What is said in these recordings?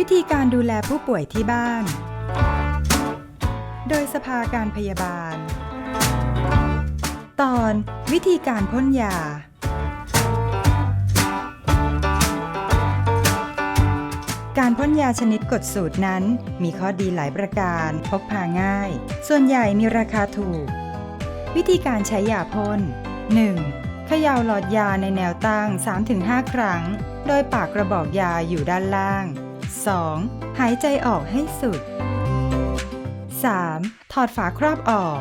วิธีการดูแลผู้ป่วยที่บ้าน โดยสภาการพยาบาล ตอนวิธีการพ่นยา การพ่นยาชนิดกดสูตรนั้น มีข้อดีหลายประการ พกพาง่าย ส่วนใหญ่มีราคาถูก วิธีการใช้ยาพ่น 1. ขย่าหลอดยาในแนวตั้ง 3-5 ครั้ง โดยปากกระบอกยาอยู่ด้านล่าง 2. หายใจออกให้สุด 3. ถอดฝาครอบออก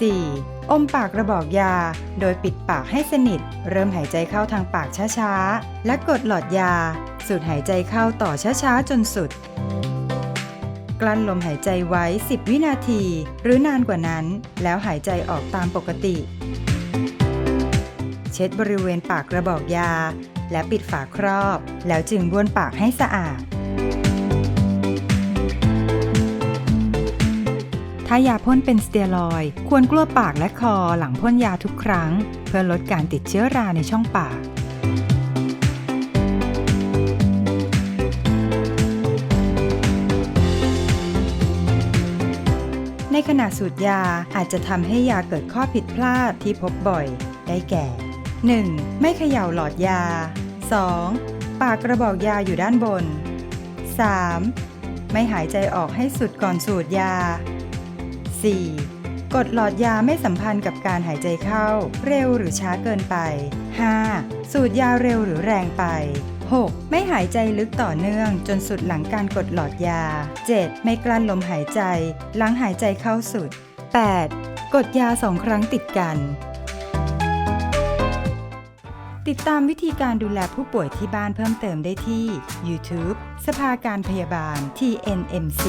4. อมปากกระบอกยา โดยปิดปากให้สนิท เริ่มหายใจเข้าทางปากช้าๆ และกดหลอดยา สูดหายใจเข้าต่อช้าๆ จนสุด กลั้นลมหายใจไว้ 10 วินาที หรือนานกว่านั้น แล้วหายใจออกตามปกติ เช็ดบริเวณปากกระบอกยา และปิดฝาครอบ แล้วจึงบ้วนปากให้สะอาด ถ้ายาพ่นเป็นสเตียรอยด์ควรกลัวปากและคอหลังพ่นยาทุกครั้ง เพื่อลดการติดเชื้อราในช่องปาก ขณะสูดยาอาจจะทำให้ยาเกิดข้อผิดพลาดที่พบบ่อย ได้แก่ 1. ไม่เขย่าหลอดยา 2. ปากกระบอกยาอยู่ด้านบน 3. ไม่หายใจออกให้สุดก่อนสูดยา 4. กดหลอดยาไม่สัมพันธ์กับการหายใจเข้า เร็วหรือช้าเกินไป 5. สูดยาเร็วหรือแรงไป 6. ไม่หายใจลึกต่อเนื่องจนสุดหลังการกดหลอดยา 7. ไม่กลั้นลมหายใจ หลังหายใจเข้าสุด 8. กดยาสองครั้งติดกัน ติดตามวิธีการดูแลผู้ป่วยที่บ้านเพิ่มเติมได้ที่ YouTube สภาการพยาบาล TNMC